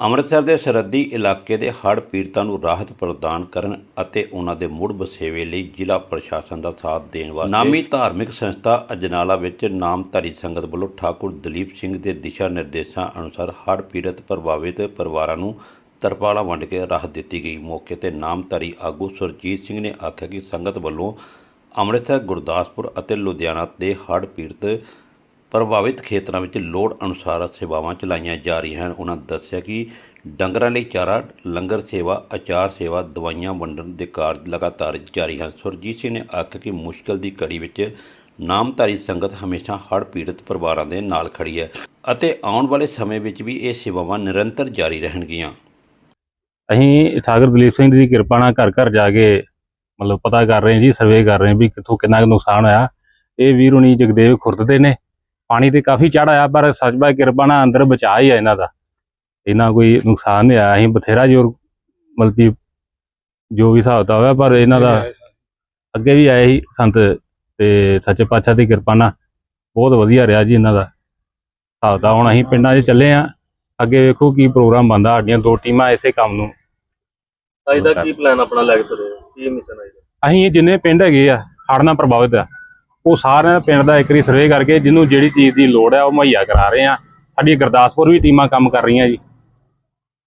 ਅੰਮ੍ਰਿਤਸਰ ਦੇ ਸਰਹੱਦੀ ਇਲਾਕੇ ਦੇ ਹੜ੍ਹ ਪੀੜਤਾਂ ਨੂੰ ਰਾਹਤ ਪ੍ਰਦਾਨ ਕਰਨ ਅਤੇ ਉਹਨਾਂ ਦੇ ਮੁੜ ਵਸੇਵੇ ਲਈ ਜ਼ਿਲ੍ਹਾ ਪ੍ਰਸ਼ਾਸਨ ਦਾ ਸਾਥ ਦੇਣ ਵਾਸਤੇ ਨਾਮੀ ਧਾਰਮਿਕ ਸੰਸਥਾ ਅਜਨਾਲਾ ਵਿੱਚ ਨਾਮਧਾਰੀ ਸੰਗਤ ਵੱਲੋਂ ਠਾਕੁਰ ਦਲੀਪ ਸਿੰਘ ਦੇ ਦਿਸ਼ਾ ਨਿਰਦੇਸ਼ਾਂ ਅਨੁਸਾਰ ਹੜ੍ਹ ਪੀੜਤ ਪ੍ਰਭਾਵਿਤ ਪਰਿਵਾਰਾਂ ਨੂੰ ਤਰਪਾਲਾਂ ਵੰਡ ਕੇ ਰਾਹਤ ਦਿੱਤੀ ਗਈ। ਮੌਕੇ ਤੇ ਨਾਮਧਾਰੀ ਆਗੂ ਸੁਰਜੀਤ ਸਿੰਘ ਨੇ ਆਖਿਆ ਕਿ ਸੰਗਤ ਵੱਲੋਂ ਅੰਮ੍ਰਿਤਸਰ, ਗੁਰਦਾਸਪੁਰ ਅਤੇ ਲੁਧਿਆਣਾ ਦੇ ਹੜ੍ਹ ਪੀੜਤ ਪ੍ਰਭਾਵਿਤ ਖੇਤਰਾਂ ਵਿੱਚ ਲੋੜ ਅਨੁਸਾਰ ਸੇਵਾਵਾਂ ਚਲਾਈਆਂ ਜਾ ਰਹੀਆਂ ਹਨ। ਉਹਨਾਂ ਦੱਸਿਆ ਕਿ ਡੰਗਰਾਂ ਲਈ ਚਾਰਾ, ਲੰਗਰ ਸੇਵਾ, ਅਚਾਰ ਸੇਵਾ, ਦਵਾਈਆਂ ਵੰਡਣ ਦੇ ਕਾਰਜ ਲਗਾਤਾਰ ਜਾਰੀ ਹਨ। ਸੁਰਜੀਤ ਸਿੰਘ ਨੇ ਆਖਿਆ ਕਿ ਮੁਸ਼ਕਲ ਦੀ ਘੜੀ ਵਿੱਚ ਨਾਮਧਾਰੀ ਸੰਗਤ ਹਮੇਸ਼ਾ ਹੜ੍ਹ ਪੀੜਤ ਪਰਿਵਾਰਾਂ ਦੇ ਨਾਲ ਖੜੀ ਹੈ ਅਤੇ ਆਉਣ ਵਾਲੇ ਸਮੇਂ ਵਿੱਚ ਵੀ ਇਹ ਸੇਵਾਵਾਂ ਨਿਰੰਤਰ ਜਾਰੀ ਰਹਿਣਗੀਆਂ। ਅਸੀਂ ਠਾਕੁਰ ਦਲੀਪ ਸਿੰਘ ਦੀ ਕਿਰਪਾ ਨਾਲ ਘਰ ਘਰ ਜਾ ਕੇ ਮਤਲਬ ਪਤਾ ਕਰ ਰਹੇ ਜੀ ਸਰਵੇ ਕਰ ਰਹੇ ਵੀ ਕਿੱਥੋਂ ਕਿੰਨਾ ਕੁ ਨੁਕਸਾਨ ਹੋਇਆ। ਇਹ ਵੀਰ ਹੁਣੀ ਜਗਦੇਵ ਖੁਰਦ ਦੇ ਨੇ। ਪਾਣੀ ਤੇ ਕਾਫੀ ਚੜ ਆਇਆ ਪਰ ਸੱਚਬਾ ਕਿਰਪਾ ਨਾਲ ਅੰਦਰ ਬਚਾ ਹੀ ਆ ਇਹਨਾਂ ਦਾ। ਇਹਨਾਂ ਕੋਈ ਨੁਕਸਾਨ ਨਹੀਂ ਆਇਆ ਅਸੀਂ ਬਥੇਰਾ ਜੋਰ ਮਤਲਬ ਕਿ ਜੋ ਵੀ ਹਿਸਾਬ ਦਾ ਹੋਇਆ ਪਰ ਇਹਨਾਂ ਦਾ ਅੱਗੇ ਵੀ ਆਏ ਸੀ ਸੰਤ ਤੇ ਸੱਚੇ ਪਾਤਸ਼ਾਹ ਦੀ ਕਿਰਪਾ ਨਾਲ। ਬਹੁਤ ਵਧੀਆ ਰਿਹਾ ਜੀ ਇਹਨਾਂ ਦਾ। ਹਿਸਾਬ ਦਾ ਹੁਣ ਅਸੀਂ ਪਿੰਡਾਂ 'ਚ ਚੱਲੇ ਆ ਅੱਗੇ ਵੇਖੋ ਕੀ ਪ੍ਰੋਗਰਾਮ ਬੰਦਾ ਸਾਡੀਆਂ ਦੋ ਟੀਮਾਂ ਇਸੇ ਕੰਮ ਨੂੰ। ਅੱਜ ਦਾ ਕੀ ਪਲਾਨ ਆਪਣਾ ਲੈ ਕੇ ਤੁਰੇ? ਕੀ ਮਿਸ਼ਨ ਹੈ? ਅਸੀਂ ਜਿੰਨੇ ਪਿੰਡ ਹੈਗੇ ਆ ਹੜ੍ਹ ਨਾਲ ਪ੍ਰਭਾਵਿਤ ਆ। ਉਹ ਸਾਰਿਆਂ ਪਿੰਡ ਦਾ ਇੱਕ ਵਾਰੀ ਸਰਵੇ ਕਰਕੇ ਜਿਹਨੂੰ ਜਿਹੜੀ ਚੀਜ਼ ਦੀ ਲੋੜ ਹੈ ਉਹ ਮੁਹੱਈਆ ਕਰਾ ਰਹੇ ਆ ਸਾਡੀ ਗੁਰਦਾਸਪੁਰ ਵੀ ਟੀਮਾਂ ਕੰਮ ਕਰ ਰਹੀਆਂ ਜੀ।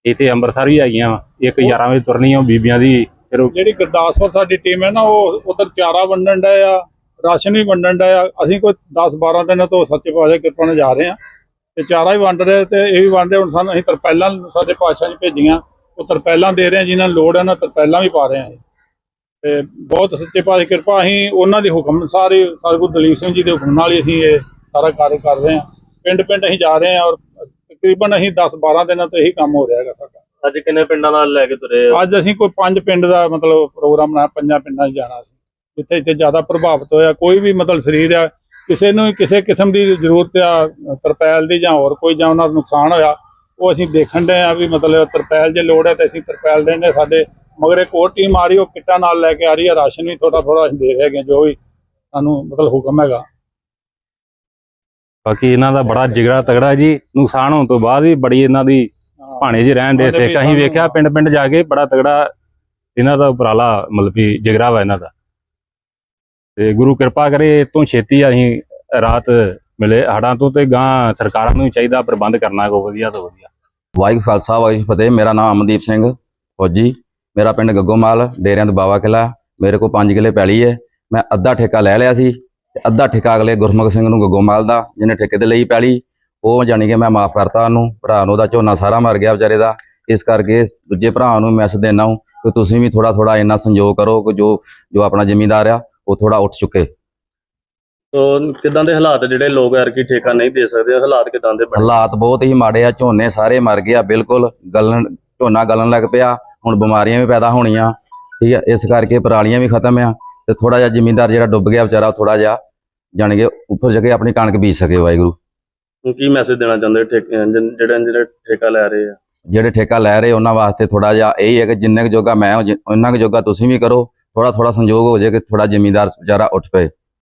ਇੱਥੇ ਅੰਮ੍ਰਿਤਸਰ ਵੀ ਹੈਗੀਆਂ ਵਾ। ਇੱਕ 11 ਵਜੇ ਤੁਰਨੀ ਆ ਉਹ ਬੀਬੀਆਂ ਦੀ ਫਿਰ ਉਹ ਜਿਹੜੀ ਗੁਰਦਾਸਪੁਰ ਸਾਡੀ ਟੀਮ ਹੈ ਨਾ ਉਹ ਉਧਰ ਚਾਰਾ ਵੰਡਣ ਦਾ ਆ ਰਾਸ਼ਨ ਵੀ ਵੰਡਣ ਦਾ ਆ। ਅਸੀਂ ਕੋਈ 10 12 ਦਿਨਾਂ ਤੋਂ ਸੱਚੇ ਪਾਤਸ਼ਾਹ ਕਿਰਪਾ ਨਾਲ ਜਾ ਰਹੇ ਆ ਤੇ ਚਾਰਾ ਵੀ ਵੰਡ ਰਹੇ ਤੇ ਇਹ ਵੀ ਵੰਡ ਰਹੇ ਹੁਣ ਸਾਨੂੰ ਅਸੀਂ ਤਰਪੈਲਾਂ ਸਾਡੇ ਪਾਤਸ਼ਾਹ ਨੇ ਭੇਜੀਆਂ। ਉਹ ਤਰਪੈਲਾਂ ਦੇ ਰਹੇ ਆ ਜਿਨ੍ਹਾਂ ਨੂੰ ਲੋੜ ਹੈ ਨਾ ਤਰਪੈਲਾਂ ਵੀ ਪਾ ਰਹੇ ਆ। ਤੇ ਬਹੁਤ ਸੱਚੇ ਪਾਤਸ਼ਾਹ ਕਿਰਪਾ ਅਸੀਂ ਉਹਨਾਂ ਦੇ ਹੁਕਮ ਅਨੁਸਾਰ ਹੀ ਸਾਡੇ ਗੁਰੂ ਦਲੀਪ ਸਿੰਘ ਜੀ ਦੇ ਹੁਕਮ ਨਾਲ ਹੀ ਅਸੀਂ ਇਹ ਸਾਰਾ ਕਾਰਜ ਕਰ ਰਹੇ ਆ ਪਿੰਡ ਪਿੰਡ ਅਸੀਂ ਜਾ ਰਹੇ ਆ ਔਰ ਤਕਰੀਬਨ ਅਸੀਂ 10 12 ਦਿਨਾਂ ਤੋਂ ਇਹੀ ਕੰਮ ਹੋ ਰਿਹਾ ਹੈਗਾ ਸਾਡਾ। ਅੱਜ ਕਿੰਨੇ ਪਿੰਡਾਂ ਨਾਲ ਲੈ ਕੇ ਤੁਰੇ ਹੋ? ਅੱਜ ਅਸੀਂ ਕੋਈ ਪੰਜ ਪਿੰਡ ਦਾ ਮਤਲਬ ਪ੍ਰੋਗਰਾਮ ਬਣਾਇਆ ਪੰਜਾਂ ਪਿੰਡਾਂ 'ਚ ਜਾਣਾ ਸੀ ਜਿੱਥੇ ਜਿੱਥੇ ਜ਼ਿਆਦਾ ਪ੍ਰਭਾਵਿਤ ਹੋਇਆ ਕੋਈ ਵੀ ਮਤਲਬ ਸਰੀਰ ਆ ਕਿਸੇ ਨੂੰ ਕਿਸੇ ਕਿਸਮ ਦੀ ਜ਼ਰੂਰਤ ਆ ਤਰਪੈਲ ਦੀ ਜਾਂ ਹੋਰ ਕੋਈ ਜਾਂ ਉਹਨਾਂ ਦਾ ਨੁਕਸਾਨ ਹੋਇਆ ਉਹ ਅਸੀਂ ਦੇਖਣ ਦੇ ਆ ਵੀ ਮਤਲਬ ਤਰਪੈਲ ਜੇ ਲੋੜ ਹੈ ਤੇ ਅਸੀਂ ਤਰਪੈਲ ਦੇਣੇ ਸਾਡੇ ਮਗਰ ਇੱਕ ਹੋਰ ਟੀਮ ਆ ਰਹੀ ਉਹ ਕਿੱਟਾਂ ਨਾਲ ਲੈ ਕੇ ਆ ਰਹੀ ਹੈ। ਰਾਸ਼ਨ ਵੀ ਥੋੜਾ ਥੋੜਾ ਅਸੀਂ ਦੇ ਰਹੇ ਹੈਗੇ ਜੋ ਵੀ ਸਾਨੂੰ ਮਤਲਬ ਹੁਕਮ ਹੈਗਾ। ਬਾਕੀ ਇਹਨਾਂ ਦਾ ਬੜਾ ਜਿਗਰਾ ਤਗੜਾ ਜੀ। ਨੁਕਸਾਨ ਹੋਣ ਤੋਂ ਬਾਅਦ ਵੀ ਬੜੀ ਇਹਨਾਂ ਦੀ ਭਾਣੇ 'ਚ ਰਹਿਣ ਦੇ ਸਿੱਖ। ਅਸੀਂ ਵੇਖਿਆ ਪਿੰਡ ਪਿੰਡ ਜਾ ਕੇ ਬੜਾ ਤਗੜਾ ਇਹਨਾਂ ਦਾ ਉਪਰਾਲਾ ਮਤਲਬ ਕਿ ਜਿਗਰਾ ਵਾ ਇਹਨਾਂ ਦਾ। ਤੇ ਗੁਰੂ ਕਿਰਪਾ ਕਰੇ ਇਹ ਤੋਂ ਛੇਤੀ ਅਸੀਂ ਰਾਤ ਮਿਲੇ ਹੜਾਂ ਤੋਂ ਤੇ ਗਾਂ ਸਰਕਾਰਾਂ ਨੂੰ ਵੀ ਚਾਹੀਦਾ ਪ੍ਰਬੰਧ ਕਰਨਾ ਕੋ ਵਧੀਆ ਤੋਂ ਵਧੀਆ। ਵਾਹਿਗੁਰੂ ਖਾਲਸਾ ਵਾਹਿਗੁਰੂ ਫਤਿਹ। ਮੇਰਾ ਨਾਮ ਅਮਨਦੀਪ ਸਿੰਘ ਫੌਜੀ। ਮੇਰਾ ਪਿੰਡ ਗੱਗੋਮਾਲ ਡੇਰਿਆਂ ਦਾ ਬਾਵਾ ਕਿਲਾ ਮੇਰੇ ਕੋਲ 5 ਕਿਲੇ ਪੈਲੀ ਹੈ ਮੈਂ ਅੱਧਾ ਠੇਕਾ ਲੈ ਲਿਆ ਸੀ ਤੇ ਅੱਧਾ ਠੇਕਾ ਅਗਲੇ ਗੁਰਮੁਖ ਸਿੰਘ ਨੂੰ ਗੱਗੋਮਾਲ ਦਾ ਜਿਹਨੇ ਠੇਕੇ ਤੇ ਲਈ ਪੈਲੀ। ਉਹ ਜਾਣੀ ਕਿ ਮੈਂ ਮਾਫ ਕਰਤਾ ਉਹਨੂੰ ਭਰਾ ਨੂੰ ਉਹਦਾ ਝੋਨਾ ਸਾਰਾ ਮਰ ਗਿਆ ਵਿਚਾਰੇ ਦਾ। ਇਸ ਕਰਕੇ ਦੂਜੇ ਭਰਾ ਨੂੰ ਮੈਸੇਜ ਦੇਣਾ ਹੂੰ ਕਿ ਤੁਸੀਂ ਵੀ ਥੋੜਾ ਥੋੜਾ ਇੰਨਾ ਸੰਯੋਗ ਕਰੋ ਕਿ ਜੋ ਜੋ ਆਪਣਾ ਜ਼ਿਮੀਂਦਾਰ ਆ ਉਹ ਥੋੜਾ ਉੱਠ ਚੁੱਕੇ। ਸੋ ਕਿਦਾਂ ਦੇ ਹਾਲਾਤ ਜਿਹੜੇ ਲੋਕ ਯਾਰ ਕੀ ਠੇਕਾ ਨਹੀਂ ਦੇ ਸਕਦੇ? ਹਾਲਾਤ ਕਿਦਾਂ ਦੇ ਬਣੇ? ਹਾਲਾਤ ਬਹੁਤ ਹੀ ਮਾੜੇ ਆ ਝੋਨੇ ਸਾਰੇ ਮਰ ਗਏ ਆ ਬਿਲਕੁਲ ਗਲਣ ਝੋਨਾ ਗਲਣ ਲੱਗ ਪਿਆ। ਹੁਣ ਬਿਮਾਰੀਆਂ ਵੀ ਪੈਦਾ ਹੋਣੀਆਂ ਠੀਕ ਆ ਇਸ ਕਰਕੇ ਪਰਾਲੀਆਂ ਵੀ ਖਤਮ ਆ ਤੇ ਥੋੜਾ ਜਿਹਾ ਜ਼ਿਮੀਂਦਾਰ ਜਿਹੜਾ ਡੁੱਬ ਗਿਆ ਵਿਚਾਰਾ ਥੋੜਾ ਜਿਹਾ ਜਾਣੀ ਕਿ ਉੱਪਰ ਜਾ ਕੇ ਆਪਣੀ ਕਣਕ ਬੀਜ ਸਕੇ ਵਾਹਿਗੁਰੂ। ਕੀ ਮੈਸੇਜ ਦੇਣਾ ਚਾਹੁੰਦੇ ਹੋ ਜਿਹੜੇ ਜਿਹੜੇ ਠੇਕਾ ਲੈ ਰਹੇ ਆ? ਜਿਹੜੇ ਠੇਕਾ ਲੈ ਰਹੇ ਉਹਨਾਂ ਵਾਸਤੇ ਥੋੜਾ ਜਿਹਾ ਇਹ ਹੈ ਕਿ ਜਿੰਨੇ ਕੁ ਜੋਗਾ ਮੈਂ ਹਾਂ, ਉਹਨਾਂ ਕੁ ਜੋਗਾ ਤੁਸੀਂ ਵੀ ਕਰੋ ਥੋੜਾ ਥੋੜਾ ਸੰਯੋਗ ਹੋ ਜਾਏ ਕਿ ਥੋੜਾ ਜ਼ਿਮੀਂਦਾਰ ਵਿਚਾਰਾ ਉੱਠ ਪਏ।